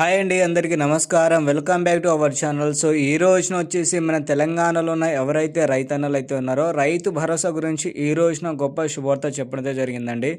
Hi అండి అందరికీ నమస్కారం. Welcome back to our channel. So ఈ రోజున వచ్చేసి మన తెలంగాణలో ఉన్న ఎవరైతే రైతన్నలు అయితే ఉన్నారో రైతు భరోసా గురించి ఈ రోజున గొప్ప శుభవార్త చెప్పడం జరిగిందండి.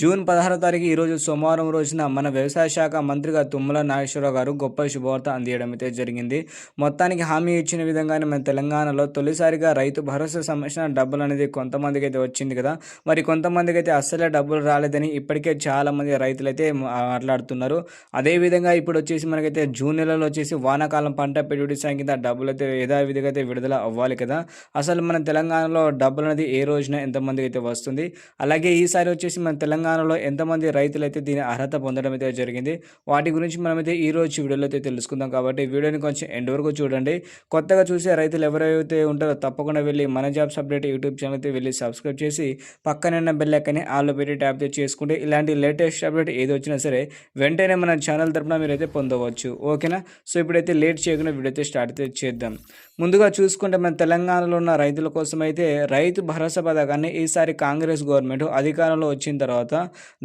జూన్ పదహారో తారీఖు ఈ రోజు సోమవారం రోజున మన వ్యవసాయ శాఖ మంత్రిగా తుమ్మల నాగేశ్వరరావు గారు గొప్ప శుభవార్త అందియడం అయితే జరిగింది. మొత్తానికి హామీ ఇచ్చిన విధంగానే మన తెలంగాణలో తొలిసారిగా రైతు భరోసా సంబంధించిన డబ్బులు అనేది కొంతమందికి అయితే వచ్చింది కదా. మరి కొంతమందికి అయితే అస్సలే డబ్బులు రాలేదని ఇప్పటికే చాలామంది రైతులు అయితే మాట్లాడుతున్నారు. అదేవిధంగా ఇప్పుడు వచ్చేసి మనకైతే జూన్ నెలలో వచ్చేసి వానాకాలం పంట పెట్టుబడి సాయం కింద డబ్బులు అయితే యథావిధిగా అయితే విడుదల అవ్వాలి కదా. అసలు మన తెలంగాణలో డబ్బులు అనేది ఏ రోజున ఎంతమందికి అయితే వస్తుంది? అలాగే ఈసారి వచ్చేసి మన తెలంగాణలో ఎంతమంది రైతులు అయితే దీని అర్హత పొందడం అయితే జరిగింది? వాటి గురించి మనమైతే ఈ రోజు వీడియోలో అయితే తెలుసుకుందాం కాబట్టి వీడియోని కొంచెం ఎండ్ వరకు చూడండి. కొత్తగా చూసే రైతులు ఎవరైతే ఉంటారో తప్పకుండా వెళ్ళి మన జాబ్స్ అప్డేట్ యూట్యూబ్ ఛానల్ అయితే వెళ్ళి సబ్స్క్రైబ్ చేసి పక్కన బెల్ ఎక్కని ఆల్లో పెట్టి ట్యాప్ చేసుకుంటే ఇలాంటి లేటెస్ట్ అప్డేట్ ఏది వచ్చినా సరే వెంటనే మన ఛానల్ తరపున మీరైతే పొందవచ్చు. ఓకేనా? సో ఇప్పుడైతే లేట్ చేయకుండా వీడియో అయితే స్టార్ట్ అయితే చేద్దాం. ముందుగా చూసుకుంటే మన తెలంగాణలో ఉన్న రైతుల కోసం అయితే రైతు భరోసా పథకాన్ని ఈసారి కాంగ్రెస్ గవర్నమెంట్ అధికారంలో వచ్చిన తర్వాత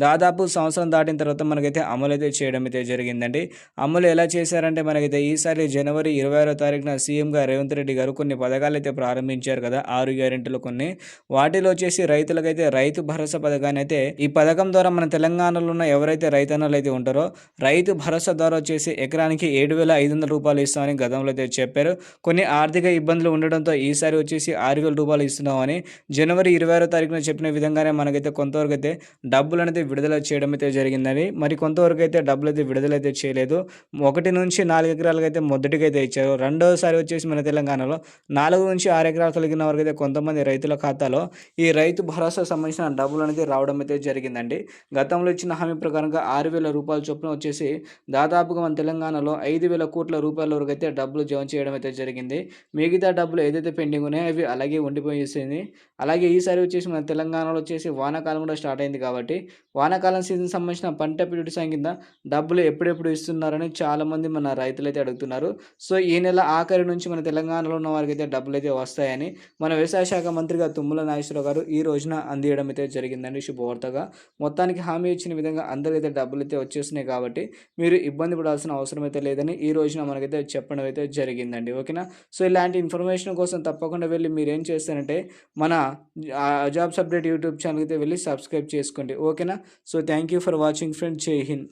దాదాపు సంవత్సరం దాటిన తర్వాత మనకైతే అమలు అయితే చేయడం అయితే జరిగిందండి. అమలు ఎలా చేశారంటే మనకైతే ఈసారి జనవరి ఇరవై ఆరో తారీఖున సీఎంగా రేవంత్ రెడ్డి గారు కొన్ని పథకాలు అయితే ప్రారంభించారు కదా ఆరు గ్యారెంటీలు కొన్ని. వాటిలో వచ్చేసి రైతులకైతే రైతు భరోసా పథకాన్ని అయితే ఈ పథకం ద్వారా మన తెలంగాణలో ఉన్న ఎవరైతే రైతన్నలు అయితే ఉంటారో రైతు భరోసా ద్వారా వచ్చేసి ఎకరానికి ఏడు వేల ఐదు వందల రూపాయలు ఇస్తామని గతంలో అయితే చెప్పారు. కొన్ని ఆర్థిక ఇబ్బందులు ఉండడంతో ఈసారి వచ్చేసి ఆరు వేల రూపాయలు ఇస్తున్నామని జనవరి ఇరవై ఆరో తారీఖున చెప్పిన విధంగానే మనకైతే కొంతవరకు అయితే డబ్బులు అనేది విడుదల చేయడం అయితే జరిగిందని మరి కొంతవరకు అయితే డబ్బులు అయితే విడుదల అయితే చేయలేదు. ఒకటి నుంచి నాలుగు ఎకరాలకు అయితే మొదటిగా అయితే ఇచ్చారు. రెండోసారి వచ్చేసి మన తెలంగాణలో నాలుగు నుంచి ఆరు ఎకరాలు కలిగిన వరకు అయితే కొంతమంది రైతుల ఖాతాలో ఈ రైతు భరోసా సంబంధించిన డబ్బులు అనేది రావడం అయితే జరిగిందండి. గతంలో ఇచ్చిన హామీ ప్రకారంగా ఆరు వేల రూపాయల చొప్పున వచ్చేసి దాదాపుగా మన తెలంగాణలో ఐదు వేల కోట్ల రూపాయల వరకు అయితే డబ్బులు జమ చేయడం అయితే జరిగింది. మిగతా డబ్బులు ఏదైతే పెండింగ్ ఉన్నాయో అవి అలాగే ఉండిపోయేసింది అలాగే ఈసారి వచ్చేసి మన తెలంగాణలో వచ్చేసి వానాకాలం కూడా స్టార్ట్ అయింది కాబట్టి వానాకాలం సీజన్ సంబంధించిన పంట పిడిటి సాయం కింద డబ్బులు ఎప్పుడెప్పుడు ఇస్తున్నారని చాలామంది మన రైతులు అయితే అడుగుతున్నారు. సో ఈ నెల ఆఖరి నుంచి మన తెలంగాణలో ఉన్న వారికి అయితే డబ్బులు అయితే వస్తాయని మన వ్యవసాయ శాఖ మంత్రిగా తుమ్మల నాగేశ్వరరావు గారు ఈ రోజున అందియడం అయితే జరిగిందండి శుభవార్తగా. మొత్తానికి హామీ ఇచ్చిన విధంగా అందరికైతే డబ్బులు అయితే వచ్చేస్తున్నాయి కాబట్టి మీరు ఇబ్బంది పడాల్సిన అవసరం అయితే లేదని ఈ రోజున మనకైతే చెప్పడం అయితే జరిగిందండి ఓకేనా? సో ఇలాంటి ఇన్ఫర్మేషన్ కోసం తప్పకుండా వెళ్ళి మీరు ఏం చేస్తారంటే మన జాబ్స్ అప్డేట్ యూట్యూబ్ ఛానల్ అయితే వెళ్ళి సబ్స్క్రైబ్ చేసుకోండి ఓకేనా? So thank you for watching friend Jai Hind.